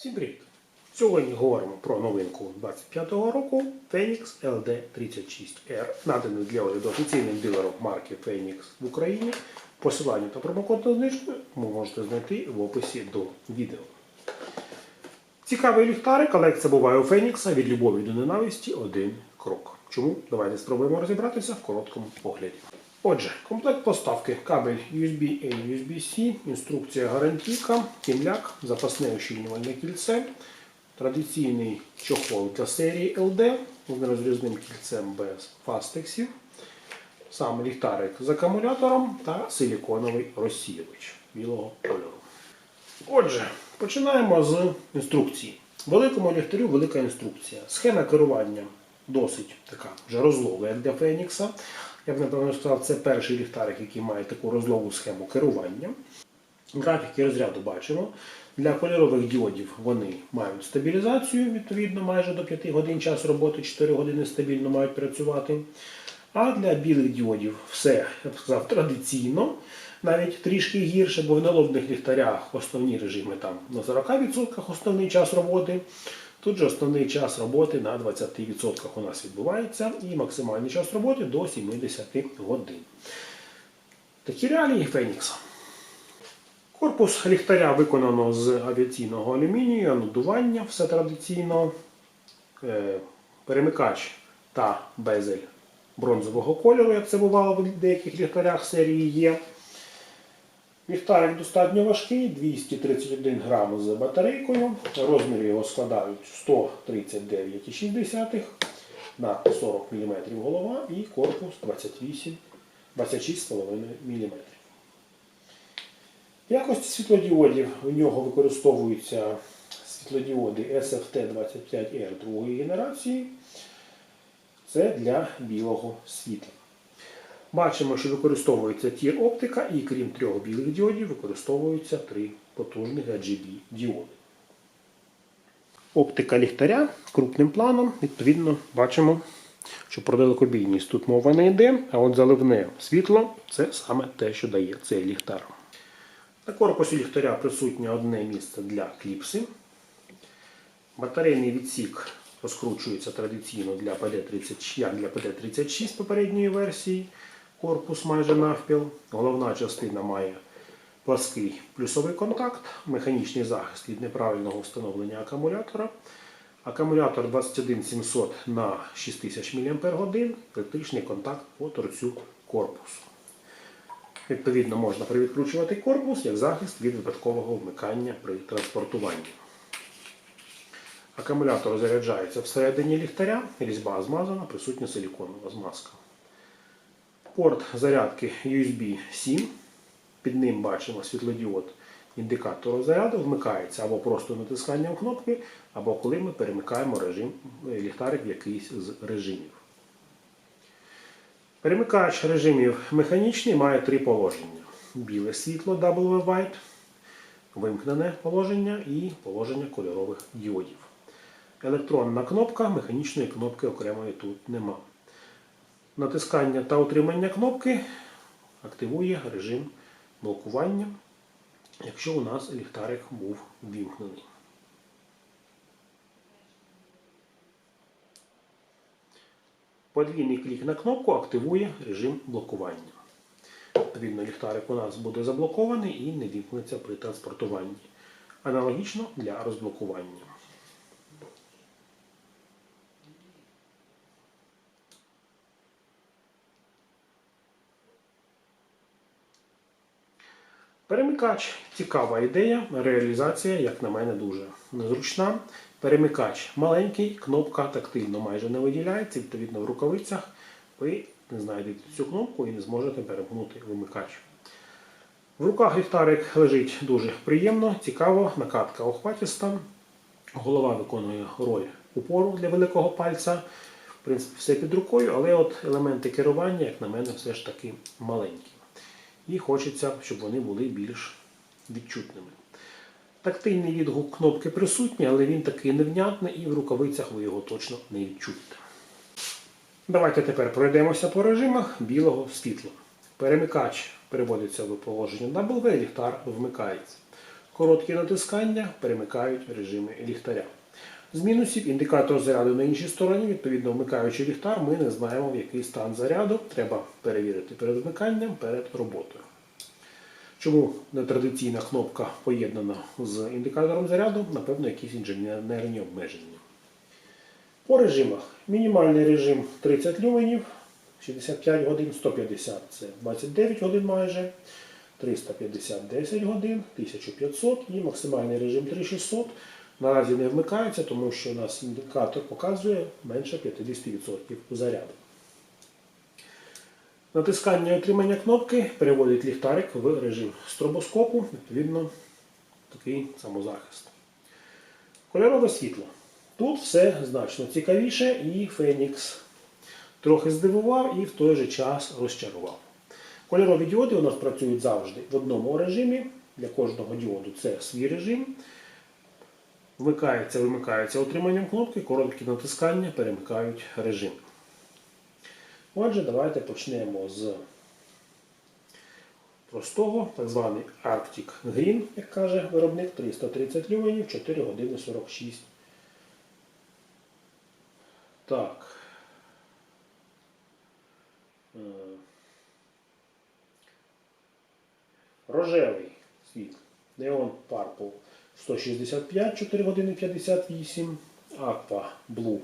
Всім привіт! Сьогодні говоримо про новинку 25-го року Phoenix LD36R, наданий для огляду офіційним дилером марки Phoenix в Україні. Посилання та промокод на знижку ви можете знайти в описі до відео. Цікавий ліхтарик, але як це буває у Фенікса, від любові до ненависті один крок. Чому? Давайте спробуємо розібратися в короткому огляді. Отже, комплект поставки кабель USB-A, USB-C, інструкція гарантійка, кімляк, запасне ущільнювальне кільце, традиційний чохол для серії LD з нерозрізним кільцем без фастексів, сам ліхтарик з акумулятором та силіконовий розсіювач білого кольору. Отже, починаємо з інструкції. Великому ліхтарю велика інструкція. Схема керування досить така вже розлога, як для Фенікса. Я б напевно сказав, це перший ліхтарик, який має таку розлогу схему керування. Графіки розряду бачимо. Для кольорових діодів вони мають стабілізацію, відповідно, майже до 5 годин час роботи, 4 години стабільно мають працювати. А для білих діодів все, я б сказав, традиційно, навіть трішки гірше, бо в налобних ліхтарях основні режими там на 40% основний час роботи. Тут же основний час роботи на 20% у нас відбувається і максимальний час роботи до 70 годин. Такі реалії Фенікса. Корпус ліхтаря виконано з авіаційного алюмінію, анодування, все традиційно, Е, перемикач та безель бронзового кольору, як це бувало в деяких ліхтарях серії є. Ліхтарик достатньо важкий, 231 грам з батарейкою. Розміри його складають 139,6 на 40 мм голова і корпус 28, 26,5 мм. В якості світлодіодів у нього використовуються світлодіоди SFT25R другої генерації. Це для білого світла. Бачимо, що використовується тір оптика і крім трьох білих діодів використовуються три потужних RGB діоди. Оптика ліхтаря крупним планом, відповідно, бачимо, що про далекобійність тут мова не йде, а от заливне світло це саме те, що дає цей ліхтар. На корпусі ліхтаря присутнє одне місце для кліпси. Батарейний відсік розкручується традиційно для PD30, як для PD36 попередньої версії. Корпус майже навпіл. Головна частина має плаский плюсовий контакт, механічний захист від неправильного встановлення акумулятора. Акумулятор 21700 на 6000 мАч, електричний контакт по торцю корпусу. Відповідно, можна привідкручувати корпус як захист від випадкового вмикання при транспортуванні. Акумулятор заряджається всередині ліхтаря, різьба змазана, присутня силіконова змазка. Порт зарядки USB-C. Під ним бачимо світлодіод індикатору заряду, вмикається або просто натисканням кнопки, або коли ми перемикаємо режим, ліхтарик в якийсь з режимів. Перемикач режимів механічний має три положення: біле світло W White, вимкнене положення і положення кольорових діодів. Електронна кнопка, механічної кнопки окремої тут нема. Натискання та утримання кнопки активує режим блокування, якщо у нас ліхтарик був вімкнений. Подвійний клік на кнопку активує режим блокування. Відповідно, ліхтарик у нас буде заблокований і не вімкнеться при транспортуванні. Аналогічно для розблокування. Перемикач цікава ідея, реалізація, як на мене, дуже незручна. Перемикач маленький, кнопка тактильно майже не виділяється, відповідно в рукавицях ви не знайдете цю кнопку і не зможете перемкнути вимикач. В руках ліхтарик лежить дуже приємно, цікаво, накатка охватіста. Голова виконує роль упору для великого пальця. В принципі, все під рукою, але от елементи керування, як на мене, все ж таки маленькі. І хочеться, щоб вони були більш відчутними. Тактильний відгук кнопки присутній, але він такий невнятний і в рукавицях ви його точно не відчуєте. Давайте тепер пройдемося по режимах білого світла. Перемикач переводиться в положення W, ліхтар вмикається. Короткі натискання перемикають режими ліхтаря. З мінусів індикатор заряду на іншій стороні, відповідно, вмикаючи ліхтар, ми не знаємо, в який стан заряду. Треба перевірити перед вмиканням, перед роботою. Чому нетрадиційна кнопка поєднана з індикатором заряду? Напевно, якісь інженерні обмеження. По режимах. Мінімальний режим 30 люменів, 65 годин, 150 це 29 годин майже, 350 10 годин, 1500 і максимальний режим 3600. Наразі не вмикається, тому що у нас індикатор показує менше 50% заряду. Натискання і отримання кнопки переводить ліхтарик в режим стробоскопу, відповідно, такий самозахист. Кольорове світло. Тут все значно цікавіше і Фенікс трохи здивував і в той же час розчарував. Кольорові діоди у нас працюють завжди в одному режимі. Для кожного діоду це свій режим. Вмикається, вимикається отриманням кнопки, короткі натискання перемикають режим. Отже, давайте почнемо з простого, так званий Arctic Green, як каже виробник, 330 люменів, 4 години 46. Так. Е, Рожевий світ. Neon Purple 165, 4 години 58. Aqua Blue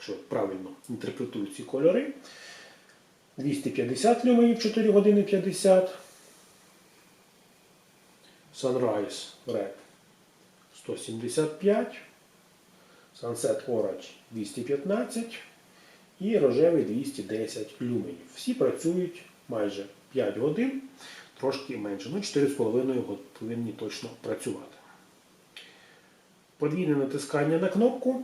якщо правильно інтерпретую ці кольори. 250 люменів 4 години 50. Sunrise Red 175. Sunset Orange 215 і рожевий 210 люменів. Всі працюють майже 5 годин, трошки менше. Ну, 4,5 повинні точно працювати. Подвійне натискання на кнопку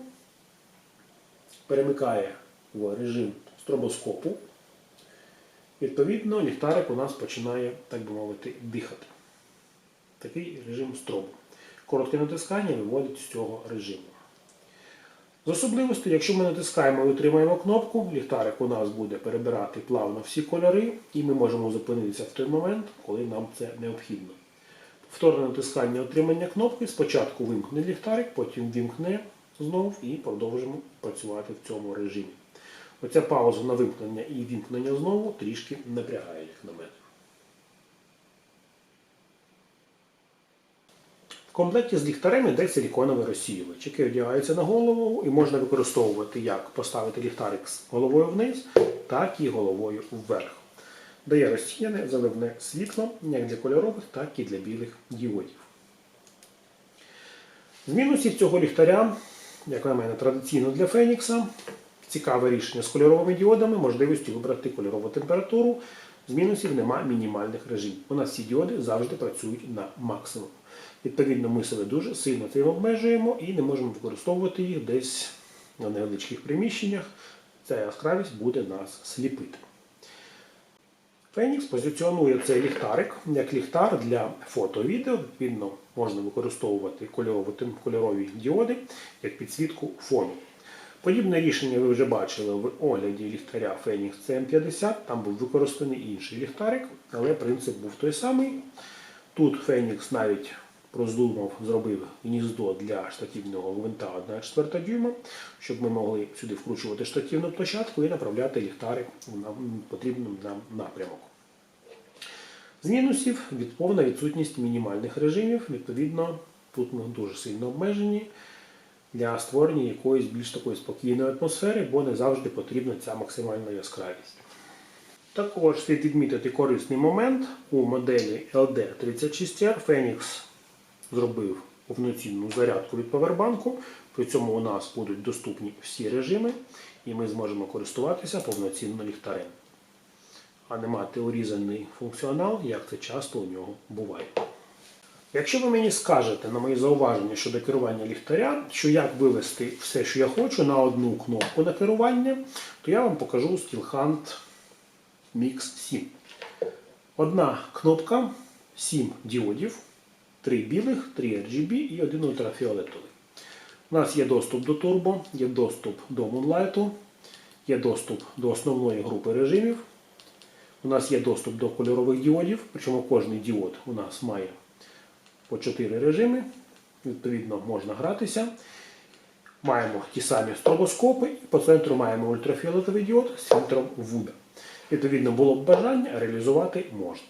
перемикає в режим стробоскопу. Відповідно, ліхтарик у нас починає, так би мовити, дихати. Такий режим стробу. Коротке натискання виводить з цього режиму. З особливостей, якщо ми натискаємо і утримаємо кнопку, ліхтарик у нас буде перебирати плавно всі кольори, і ми можемо зупинитися в той момент, коли нам це необхідно. Повторне натискання отримання кнопки спочатку вимкне ліхтарик, потім вимкне знову і продовжимо працювати в цьому режимі. Оця пауза на вимкнення і вімкнення знову трішки напрягає, як на мене. В комплекті з ліхтарем йде силіконовий розсіювач, який одягається на голову і можна використовувати як поставити ліхтарик з головою вниз, так і головою вверх. Дає розсіяне заливне світло як для кольорових, так і для білих діодів. З мінусів цього ліхтаря як на мене, традиційно для Фенікса. Цікаве рішення з кольоровими діодами, можливістю вибрати кольорову температуру. З мінусів нема мінімальних режимів. У нас ці діоди завжди працюють на максимум. Відповідно, ми себе дуже сильно цим обмежуємо і не можемо використовувати їх десь на невеличких приміщеннях. Ця яскравість буде нас сліпити. Фенікс позиціонує цей ліхтарик як ліхтар для фото-відео. Відповідно, можна використовувати кольорові діоди як підсвітку фону. Подібне рішення ви вже бачили в огляді ліхтаря Phoenix CM50. Там був використаний інший ліхтарик, але принцип був той самий. Тут Phoenix навіть роздумав, зробив гніздо для штативного гвинта 1,4 дюйма, щоб ми могли сюди вкручувати штативну площадку і направляти ліхтарик в потрібному нам напрямок. З мінусів від повна відсутність мінімальних режимів. Відповідно, тут ми дуже сильно обмежені для створення якоїсь більш такої спокійної атмосфери, бо не завжди потрібна ця максимальна яскравість. Також слід відмітити корисний момент у моделі LD36R Phoenix зробив повноцінну зарядку від павербанку. При цьому у нас будуть доступні всі режими, і ми зможемо користуватися повноцінно ліхтарем. А не мати урізаний функціонал, як це часто у нього буває. Якщо ви мені скажете на мої зауваження щодо керування ліхтаря, що як вивести все, що я хочу, на одну кнопку на керування, то я вам покажу Steelhand Mix 7. Одна кнопка, 7 діодів, 3 білих, 3 RGB і один ультрафіолетовий. У нас є доступ до турбо, є доступ до Moonlight, є доступ до основної групи режимів. У нас є доступ до кольорових діодів, причому кожний діод у нас має по 4 режими. Відповідно, можна гратися. Маємо ті самі стробоскопи, і по центру маємо ультрафіолетовий діод з фільтром Вуда. Відповідно, було б бажання реалізувати можна.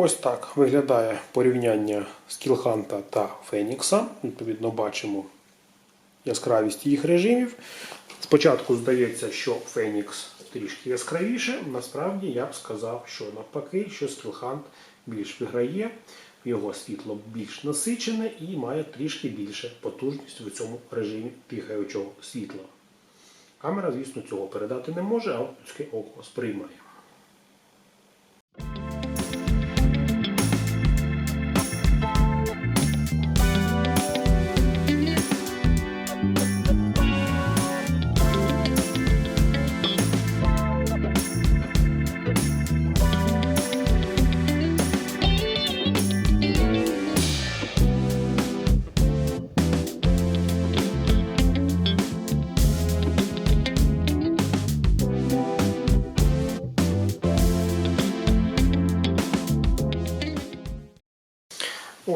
Ось так виглядає порівняння скілханта та Фенікса. Відповідно, бачимо яскравість їх режимів. Спочатку здається, що Фенікс трішки яскравіше. Насправді я б сказав, що навпаки, що скілхант більш виграє, його світло більш насичене і має трішки більше потужність в цьому режимі тихаючого світла. Камера, звісно, цього передати не може, а людське око сприймає.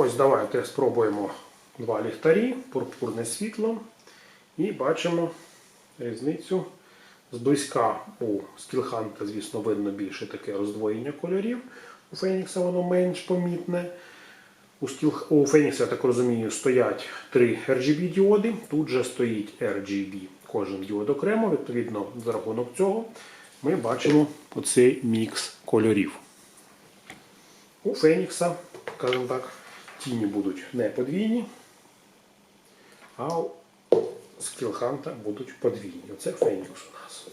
Ось давайте спробуємо два ліхтарі, пурпурне світло. І бачимо різницю. Зблизька у Скілханта, звісно, видно більше таке роздвоєння кольорів. У Фенікса воно менш помітне. У, стіл... у Фенікса, я так розумію, стоять три RGB діоди. Тут же стоїть RGB. Кожен діод окремо. Відповідно, за рахунок цього ми бачимо оцей мікс кольорів. У Фенікса, скажімо так, тіні будуть не подвійні, а скілханта будуть подвійні. Оце Фенікс у нас.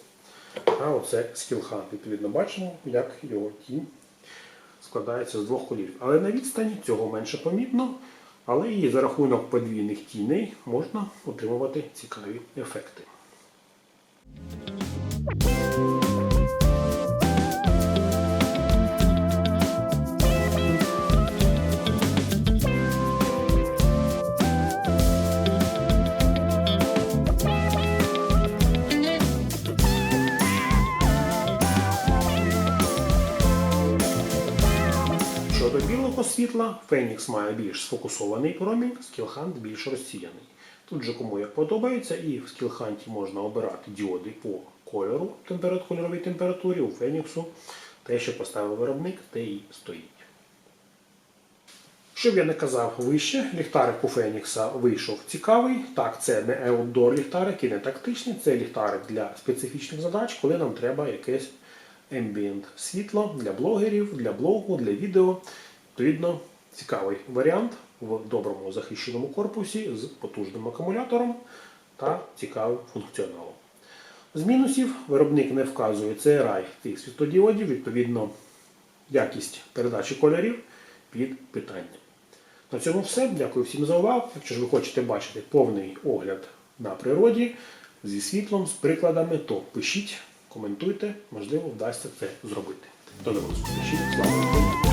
А оце скілхант. Відповідно, бачимо, як його тінь складається з двох кольорів. Але на відстані цього менше помітно, але і за рахунок подвійних тіней можна отримувати цікаві ефекти. Щодо світла, Фенікс має більш сфокусований промінь, скілхант більш розсіяний. Тут же кому як подобається, і в скілханті можна обирати діоди по кольору, кольоровій температурі, у Феніксу те, що поставив виробник, те і стоїть. Щоб я не казав вище, ліхтарик у Фенікса вийшов цікавий. Так, це не outdoor ліхтарик і не тактичний, це ліхтарик для специфічних задач, коли нам треба якесь ambient світло для блогерів, для блогу, для відео. Відповідно, цікавий варіант в доброму захищеному корпусі з потужним акумулятором та цікавим функціоналом. З мінусів виробник не вказує CRI тих світлодіодів, відповідно, якість передачі кольорів під питання. На цьому все. Дякую всім за увагу. Якщо ж ви хочете бачити повний огляд на природі зі світлом, з прикладами, то пишіть, коментуйте, можливо, вдасться це зробити. До нових зустрічей. Слава!